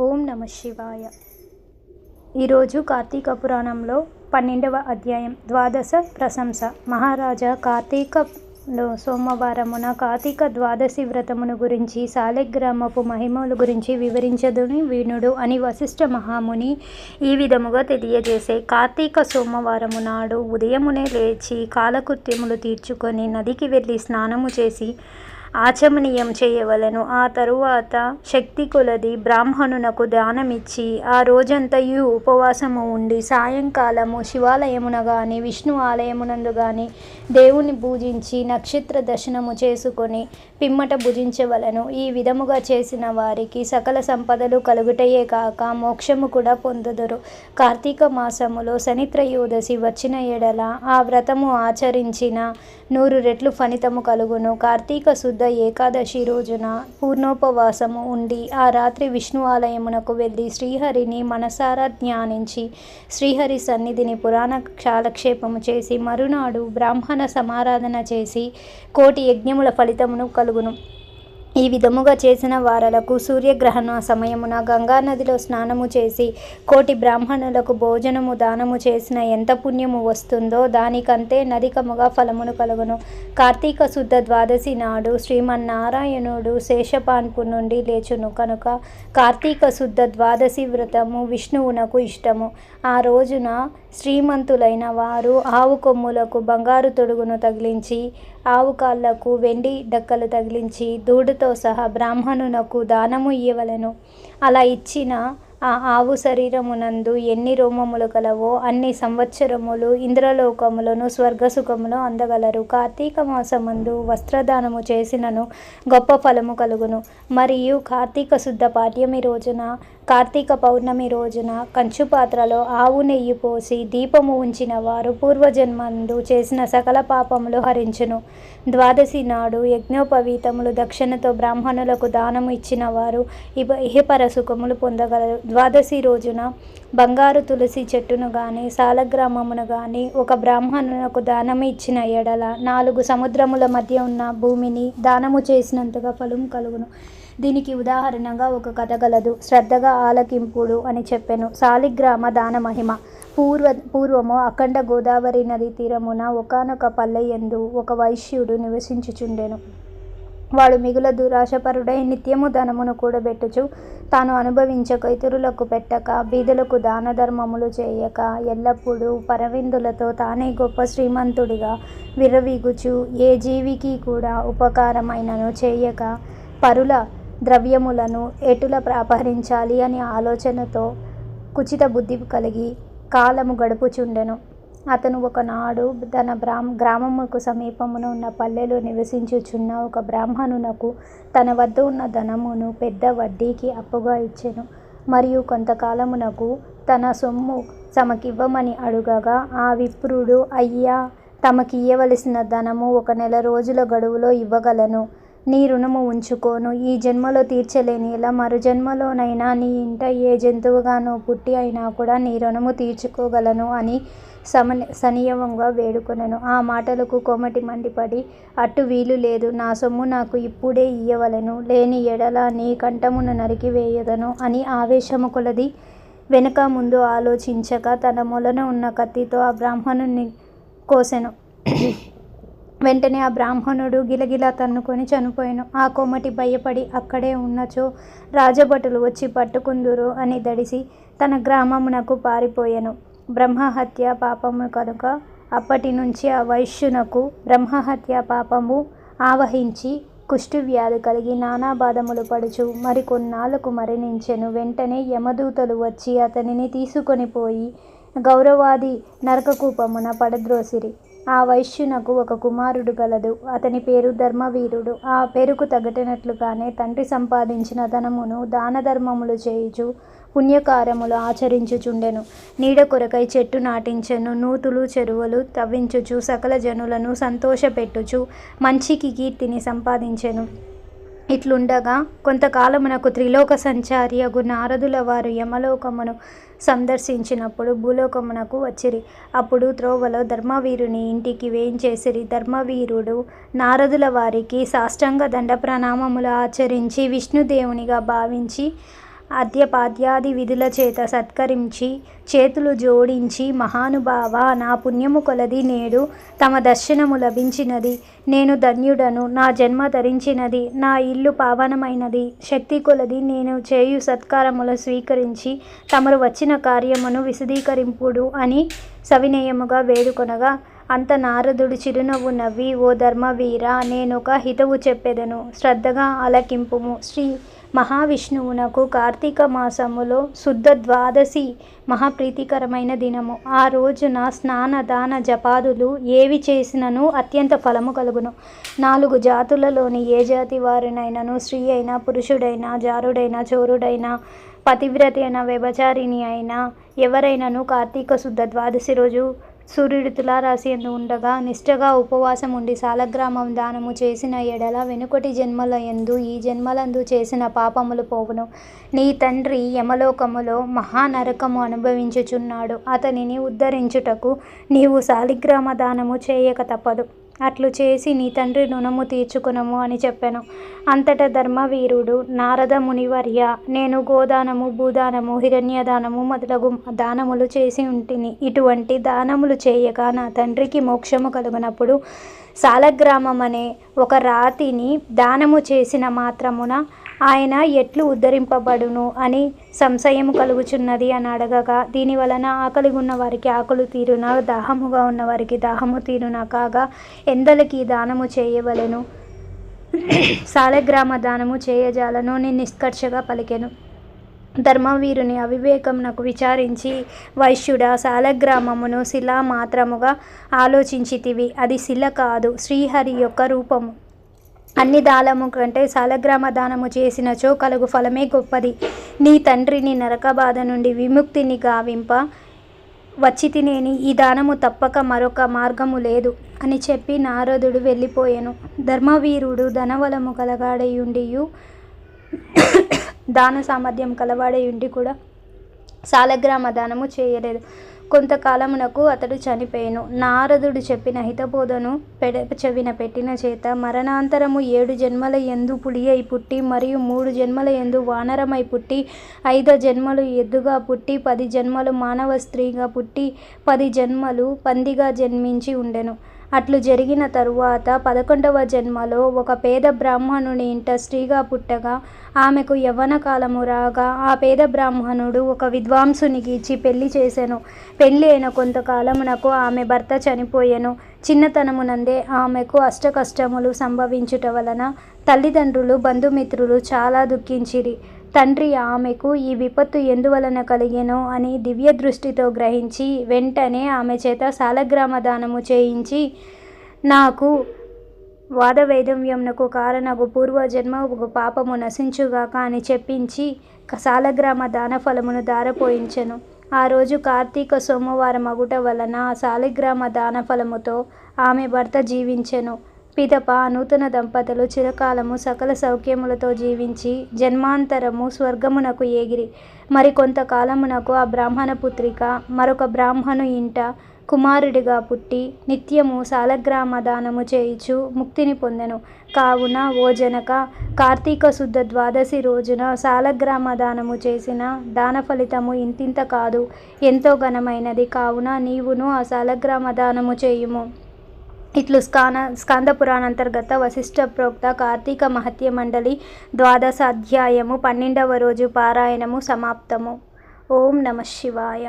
ఓం నమ శివాయ. ఈరోజు కార్తీక పురాణంలో పన్నెండవ అధ్యాయం ద్వాదశ ప్రశంస. మహారాజా కార్తీక సోమవారమున కార్తీక ద్వాదశి వ్రతమును గురించి సాలెగ్రామపు మహిమల గురించి వివరించదుని వినుడు అని వశిష్ఠ మహాముని ఈ విధముగా తెలియజేసే. కార్తీక సోమవారము నాడు ఉదయమునే లేచి కాలకృత్యములు తీర్చుకొని నదికి వెళ్ళి స్నానము చేసి ఆచమనీయం చేయవలెను. ఆ తరువాత శక్తి కొలది బ్రాహ్మణునకు దానమిచ్చి ఆ రోజంతయు ఉపవాసము ఉండి సాయంకాలము శివాలయమున గాని విష్ణు ఆలయమునందు గాని దేవుని పూజించి నక్షత్ర దర్శనము చేసుకొని పిమ్మట భుజించవలను. ఈ విధముగా చేసిన వారికి సకల సంపదలు కలుగుటయే కాక మోక్షము కూడా పొందుదురు. కార్తీక మాసములో శనిత్రయోదశి వచ్చిన ఎడల ఆ వ్రతము ఆచరించిన నూరు రెట్లు ఫలితము కలుగును. కార్తీక శుద్ధ ఏకాదశి రోజున పూర్ణోపవాసము ఉండి ఆ రాత్రి విష్ణు ఆలయమునకు వెళ్ళి శ్రీహరిని మనసారా ధ్యానించి శ్రీహరి సన్నిధిని పురాణ కాలక్షేపము చేసి మరునాడు బ్రాహ్మణ సమారాధన చేసి కోటి యజ్ఞముల ఫలితమును కలుగును. ఈ విధముగా చేసిన వారలకు సూర్యగ్రహణ సమయమున గంగానదిలో స్నానము చేసి కోటి బ్రాహ్మణులకు భోజనము దానము చేసిన ఎంత పుణ్యము వస్తుందో దానికంతే నదికముగా ఫలమును కలుగును. కార్తీక శుద్ధ ద్వాదశి నాడు శ్రీమన్నారాయణుడు శేషపాన్పు నుండి లేచును. కనుక కార్తీక శుద్ధ ద్వాదశి వ్రతము విష్ణువునకు ఇష్టము. ఆ రోజున శ్రీమంతులైన వారు ఆవు కొమ్ములకు బంగారు తొడుగును తగిలించి ఆవు కాళ్ళకు వెండి డక్కలు తగిలించి దూడతో సహా బ్రాహ్మణునకు దానము ఇయ్యవలను. అలా ఇచ్చిన ఆ ఆవు శరీరమునందు ఎన్ని రోమములు కలవో అన్ని సంవత్సరములు ఇంద్రలోకములను స్వర్గసుఖములు అందగలరు. కార్తీక మాసమందు వస్త్రదానము చేసినను గొప్ప ఫలము కలుగును. మరియు కార్తీక శుద్ధ పాఠ్యమి రోజున కార్తీక పౌర్ణమి రోజున కంచు పాత్రలో ఆవు నెయ్యి పోసి దీపము ఉంచిన వారు పూర్వజన్మందు చేసిన సకల పాపములు హరించును. ద్వాదశి నాడు యజ్ఞోపవీతములు దక్షిణతో బ్రాహ్మణులకు దానము ఇచ్చిన వారు ఇహ ఇహపర సుఖములు పొందగలరు. ద్వాదశి రోజున బంగారు తులసి చెట్టును గాని సాలగ్రామమును గాని ఒక బ్రాహ్మణులకు దానము ఇచ్చిన ఎడల నాలుగు సముద్రముల మధ్య ఉన్న భూమిని దానము చేసినంతగా ఫలం కలుగును. దీనికి ఉదాహరణగా ఒక కథ గలదు. శ్రద్ధగా ఆలకింపుడు అని చెప్పెను. సాలిగ్రామ దాన మహిమ. పూర్వ పూర్వము అఖండ గోదావరి నది తీరమున ఒకనొక పల్లెయందు ఒక వైశ్యుడు నివసించుచుండెను. వాడు మిగుల దురాశపరుడై నిత్యము ధనమును కూడబెట్టుచు తాను అనుభవించక ఇతరులకు పెట్టక బీదులకు దాన ధర్మములు చేయక ఎల్లప్పుడూ పరవిందులతో తానే గొప్ప శ్రీమంతుడిగా విరవీగుచు ఏ జీవికి కూడా ఉపకారమైనను చేయక పరుల ద్రవ్యములను ఎటుల అపహరించాలి అనే ఆలోచనతో కుచిత బుద్ధి కలిగి కాలము గడుపుచుండెను. అతను ఒకనాడు తన బ్రాహ్ గ్రామముకు సమీపమున ఉన్న పల్లెలో నివసించుచున్న ఒక బ్రాహ్మణునకు తన వద్ద ఉన్న ధనమును పెద్ద వడ్డీకి అప్పుగా ఇచ్చెను. మరియు కొంతకాలమునకు తన సొమ్ము తమకివ్వమని అడుగగా ఆ విప్రుడు అయ్యా తమకి ఇవ్వవలసిన ధనము ఒక నెల రోజుల గడువులో ఇవ్వగలను. నీ రుణము ఉంచుకోను. ఈ జన్మలో తీర్చలేని ఇలా మరు జన్మలోనైనా నీ ఇంట ఏ జంతువుగానో పుట్టి అయినా కూడా నీ రుణము తీర్చుకోగలను అని సమ సనియమంగా వేడుకొనెను. ఆ మాటలకు కోమటి మండిపడి అట్టు వీలు లేదు. నా సొమ్ము నాకు ఇప్పుడే ఇయ్యవలను. లేని ఎడల నీ కంఠమును నరికివేయదను అని ఆవేశము కొలది. వెనుక ముందు ఆలోచించక తన మొలన ఉన్న కత్తితో ఆ బ్రాహ్మణుని కోసెను. వెంటనే ఆ బ్రాహ్మణుడు గిలగిలా తన్నుకొని చనిపోయాను. ఆ కోమటి భయపడి అక్కడే ఉన్నచో రాజభటులు వచ్చి పట్టుకుందురు అని దడిసి తన గ్రామమునకు పారిపోయాను. బ్రహ్మహత్య పాపము కనుక అప్పటి నుంచి ఆ వైశ్యునకు బ్రహ్మహత్య పాపము ఆవహించి కుష్ఠువ్యాధి కలిగి నానా బాధములు పడుచు మరికొన్నాళ్ళకు మరణించెను. వెంటనే యమదూతలు వచ్చి అతనిని తీసుకొని పోయి గౌరవాది నరకకూపమున పడద్రోసిరి. ఆ వైశ్యునకు ఒక కుమారుడు గలదు. అతని పేరు ధర్మవీరుడు. ఆ పేరుకు తగ్గటినట్లుగానే తండ్రి సంపాదించిన ధనమును దాన ధర్మములు చేయుచు పుణ్యకార్యములు ఆచరించుచుండెను. నీడ కొరకై చెట్టు నాటించెను నూతులు చెరువులు తవ్వించుచు సకల జనులను సంతోషపెట్టుచు మంచికి కీర్తిని సంపాదించెను. ఇట్లుండగా కొంతకాలమునకు త్రిలోక సంచారి అగు నారదుల వారు యమలోకమును సందర్శించినప్పుడు భూలోకమునకు వచ్చిరి. అప్పుడు త్రోవలో ధర్మవీరుని ఇంటికి వేయించేసిరి. ధర్మవీరుడు నారదుల వారికి సాష్టాంగ దండ ప్రణామములు ఆచరించి విష్ణుదేవునిగా భావించి అద్యపాద్యాది విధుల చేత సత్కరించి చేతులు జోడించి మహానుభావ నా పుణ్యము కొలది నేడు తమ దర్శనము లభించినది. నేను ధన్యుడను నా జన్మ ధరించినది నా ఇల్లు పావనమైనది. శక్తి కొలది నేను చేయు సత్కారములు స్వీకరించి తమరు వచ్చిన కార్యమును విశదీకరింపుడు అని సవినయముగా వేడుకొనగా అంత నారదుడు చిరునవ్వు నవ్వి ఓ ధర్మవీర నేనొక హితవు చెప్పెదను. శ్రద్ధగా ఆలకింపుము. శ్రీ మహావిష్ణువునకు కార్తీక మాసములో శుద్ధ ద్వాదశి మహాప్రీతికరమైన దినము. ఆ రోజున స్నాన దాన జపాదులు ఏవి చేసినను అత్యంత ఫలము కలుగును. నాలుగు జాతులలోని ఏ జాతి వారినైనను స్త్రీ అయినా పురుషుడైనా జారుడైనా చోరుడైనా పతివ్రతి అయిన వ్యభచారిణి అయినా ఎవరైనాను కార్తీక శుద్ధ ద్వాదశి రోజు సూర్యుడు తులారాశి ఎందు ఉండగా నిష్ఠగా ఉపవాసం ఉండి సాలగ్రామం దానము చేసిన ఎడల వెనుకటి జన్మల ఎందు ఈ జన్మలందు చేసిన పాపములు పోవును. నీ తండ్రి యమలోకములో మహానరకము అనుభవించుచున్నాడు. అతనిని ఉద్ధరించుటకు నీవు సాలిగ్రామ దానము చేయక తప్పదు. అట్లు చేసి నీ తండ్రి రుణము తీర్చుకునము అని చెప్పాను. అంతట ధర్మవీరుడు నారద మునివర్య నేను గోదానము భూదానము హిరణ్యదానము మొదలగు దానములు చేసి ఉంటిని. ఇటువంటి దానములు చేయగా నా తండ్రికి మోక్షము కలుగునప్పుడు సాలగ్రామం అనే ఒక రాతిని దానము చేసిన మాత్రమున ఆయన ఎట్లు ఉద్ధరింపబడును అని సంశయము కలుగుచున్నది అని అడగగా దీని వలన ఆకలి ఉన్న వారికి ఆకలి తీరున? దాహముగా ఉన్న వారికి దాహము తీరున? కాగా ఎందలకి దానము చేయవలెను? సాలగ్రామ దానము చేయజాలను నేను నిష్కర్షగా పలికెను. ధర్మవీరుని అవివేకమునకు విచారించి వైశ్యుడ శాలగ్రామమును శిలా మాత్రముగా ఆలోచించితివి. అది శిల కాదు శ్రీహరి యొక్క రూపము. అన్ని దానము కంటే సాలగ్రామ దానము చేసినచో కలుగు ఫలమే గొప్పది. నీ తండ్రిని నరక బాధ నుండి విముక్తిని గావింప వచ్చి తినేని ఈ దానము తప్పక మరొక మార్గము లేదు అని చెప్పి నారదుడు వెళ్ళిపోయాను. ధర్మవీరుడు ధనవలము కలగాడయుండియు దాన సామర్థ్యం కలవాడయుండి కూడా సాలగ్రామ దానము చేయలేదు. కొంతకాలమునకు అతడు చనిపోయాను. నారదుడు చెప్పిన హితబోధను పెడ చెవిన పెట్టిన చేత మరణాంతరము ఏడు జన్మల ఎందు పులి అయి పుట్టి మరియు మూడు జన్మల ఎందు వానరమై పుట్టి ఐదు జన్మలు ఎద్దుగా పుట్టి పది జన్మలు మానవ స్త్రీగా పుట్టి పది జన్మలు పందిగా జన్మించి ఉండెను. అట్లు జరిగిన తరువాత పదకొండవ జన్మలో ఒక పేద బ్రాహ్మణుని ఇంట స్త్రీగా పుట్టగా ఆమెకు యవ్వన కాలము రాగా ఆ పేద బ్రాహ్మణుడు ఒక విద్వాంసునికి ఇచ్చి పెళ్ళి చేసెను. పెళ్ళి అయిన కొంతకాలమునకు ఆమె భర్త చనిపోయెను. చిన్నతనమునందే ఆమెకు అష్టకష్టములు సంభవించుట వలన తల్లిదండ్రులు బంధుమిత్రులు చాలా దుఃఖించిరి. తండ్రి ఆమెకు ఈ విపత్తు ఎందువలన కలిగెనో అని దివ్య దృష్టితో గ్రహించి వెంటనే ఆమె చేత సాలగ్రామ దానము చేయించి నాకు వాదవైధవ్యమునకు కారణగు ఒక పాపము నశించుగాక అని చెప్పించి సాలగ్రామ దాన ఫలమును దారపోయించెను ఆ రోజు కార్తీక సోమవారం అగుట వలన సాలిగ్రామ దాన ఫలముతో ఆమె భర్త జీవించెను. పిదప నూతన దంపతులు చిరకాలము సకల సౌఖ్యములతో జీవించి జన్మాంతరము స్వర్గమునకు ఏగిరి. మరి కొంతకాలమునకు ఆ బ్రాహ్మణ పుత్రిక మరొక బ్రాహ్మణు ఇంట కుమారుడిగా పుట్టి నిత్యము సాలగ్రామ దానము చేయిచు ముక్తిని పొందెను. కావున ఓ జనక కార్తీక శుద్ధ ద్వాదశి రోజున సాలగ్రామ దానము చేసిన దాన ఫలితము ఇంతింత కాదు ఎంతో ఘనమైనది. కావున నీవును ఆ సాలగ్రామ దానము చేయుము. ఇట్లు స్కాన స్కంద పురాణాంతర్గత వశిష్ఠ ప్రోక్త కార్తీక మహత్య మండలి ద్వాదశ అధ్యాయము పన్నెండవ రోజు పారాయణము సమాప్తము. ఓం నమ శివాయ.